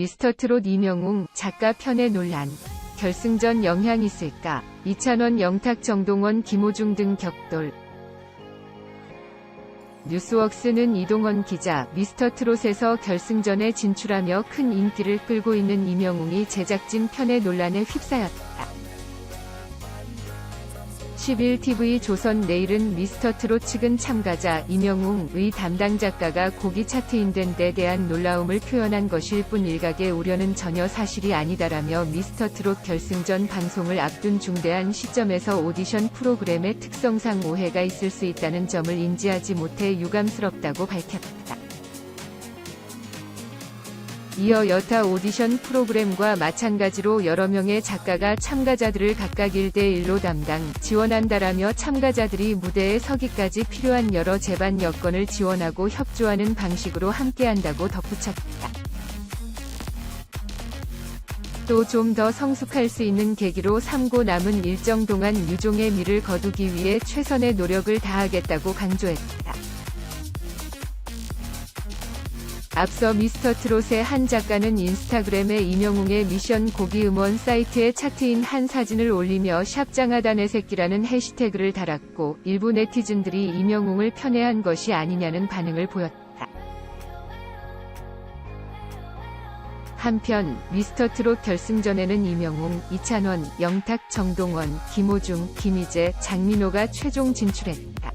미스터트롯 이명웅 작가 편의 논란. 결승전 영향 있을까? 이찬원, 영탁, 정동원, 김호중 등 격돌. 뉴스웍스는 이동원 기자, 미스터트롯에서 결승전에 진출하며 큰 인기를 끌고 있는 이명웅이 제작진 편의 논란에 휩싸였다. 11TV 조선 내일은 미스터트롯 측은 참가자 이명웅의 담당 작가가 곡이 차트인된 데 대한 놀라움을 표현한 것일 뿐 일각의 우려는 전혀 사실이 아니다라며 미스터트롯 결승전 방송을 앞둔 중대한 시점에서 오디션 프로그램의 특성상 오해가 있을 수 있다는 점을 인지하지 못해 유감스럽다고 밝혔다. 이어 여타 오디션 프로그램과 마찬가지로 여러 명의 작가가 참가자들을 각각 1대1로 담당, 지원한다라며 참가자들이 무대에 서기까지 필요한 여러 제반 여건을 지원하고 협조하는 방식으로 함께한다고 덧붙였다. 또 좀 더 성숙할 수 있는 계기로 삼고 남은 일정 동안 유종의 미를 거두기 위해 최선의 노력을 다하겠다고 강조했다. 앞서 미스터 트롯의 한 작가는 인스타그램에 이명웅의 미션 고기 음원 사이트에 차트인 한 사진을 올리며 샵장하단의 새끼라는 해시태그를 달았고 일부 네티즌들이 이명웅을 편애한 것이 아니냐는 반응을 보였다. 한편 미스터트롯 결승전에는 이명웅, 이찬원, 영탁, 정동원, 김호중, 김희재, 장민호가 최종 진출했다.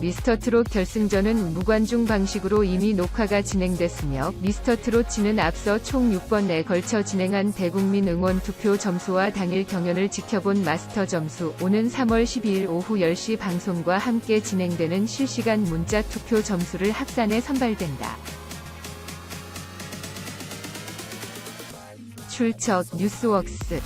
미스터트롯 결승전은 무관중 방식으로 이미 녹화가 진행됐으며 미스터트롯지는 앞서 총 6번에 걸쳐 진행한 대국민 응원 투표 점수와 당일 경연을 지켜본 마스터 점수 오는 3월 12일 오후 10시 방송과 함께 진행되는 실시간 문자 투표 점수를 합산해 선발된다. 출석 뉴스웍스